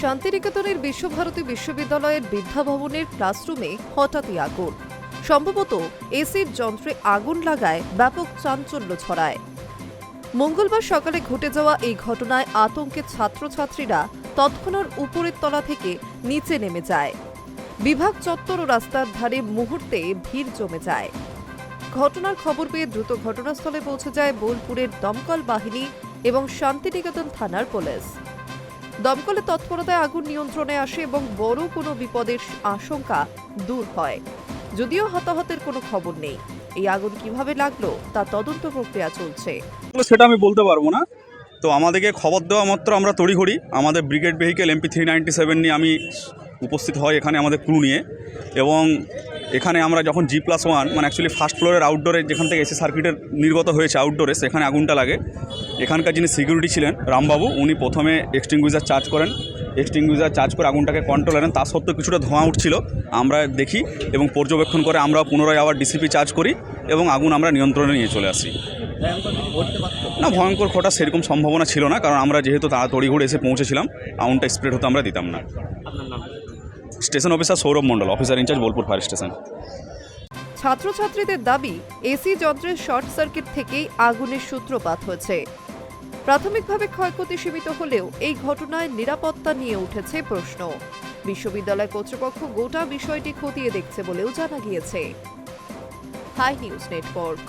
শান্তিনিকেতনের বিশ্বভারতী বিশ্ববিদ্যালয়ের বিদ্যাভবনের ক্লাসরুমে হঠাৎই আগুন। সম্ভবত এসির যন্ত্রে আগুন লাগায় ব্যাপক চাঞ্চল্য ছড়ায়। মঙ্গলবার সকালে ঘটে যাওয়া এই ঘটনায় আতঙ্কে ছাত্রছাত্রীরা তৎক্ষণাৎ উপরের তলা থেকে নিচে নেমে যায়। বিভাগ চত্বর ও রাস্তার ধারে মুহূর্তে ভিড় জমে যায়। ঘটনার খবর পেয়ে দ্রুত ঘটনাস্থলে পৌঁছে যায় বোলপুরের দমকল বাহিনী এবং শান্তিনিকেতন থানার পুলিশ। দমকলের তৎপরতায় আগুন নিয়ন্ত্রণে আসে এবং বড় কোনো বিপদের আশঙ্কা দূর হয়। যদিও হতাহতের কোনো খবর নেই। এই আগুন কীভাবে লাগল তা তদন্ত প্রক্রিয়া চলছে। সেটা আমি বলতে পারব না। তো আমাদেরকে খবর দেওয়া মাত্র আমরা তড়িঘড়ি। আমাদের brigade vehicle MP three ninety seven নিয়ে আমি উপস্থিত হই এখানে আমাদের ক্রু নিয়ে। এবং এখানে আমরা যখন জি প্লাস ওয়ান মানে অ্যাকচুয়ালি ফার্স্ট ফ্লোরের আউটডোরে যেখান থেকে এসি সার্কিটের নির্গত হয়েছে আউটডোরে সেখানে আগুনটা লাগে। এখানকার যিনি সিকিউরিটি ছিলেন, রামবাবু, উনি প্রথমে এক্সটিংগুইজার চার্জ করেন। এক্সটিংগুইজার চার্জ করে আগুনটাকে কন্ট্রোল করেন। তা সত্ত্বেও কিছুটা ধোঁয়া উঠছিল। আমরা দেখি এবং পর্যবেক্ষণ করে আমরা পুনরায় আবার ডিসিপি চার্জ করি এবং আগুন আমরা নিয়ন্ত্রণে নিয়ে চলে আসি। না, ভয়ঙ্কর ঘটা সেরকম সম্ভাবনা ছিল না, কারণ আমরা যেহেতু তাড়াতাড়ি ঘুরে এসে পৌঁছেছিলাম আউনটা স্প্রেড হতে আমরা দিতাম না। Station officer Sourav Mondal, officer in charge Bolpur fire station. ছাত্রছাত্রীদের দাবি, এসি যন্ত্রের শর্ট সার্কিট থেকেই আগুনের সূত্রপাত হয়েছে। প্রাথমিকভাবে ক্ষয়ক্ষতি সীমিত হলেও এই ঘটনায় নিরাপত্তা নিয়ে উঠেছে প্রশ্ন। বিশ্ববিদ্যালয় কর্তৃপক্ষ গোটা বিষয়টি খতিয়ে দেখছে বলেও জানা গিয়েছে। Hi news network.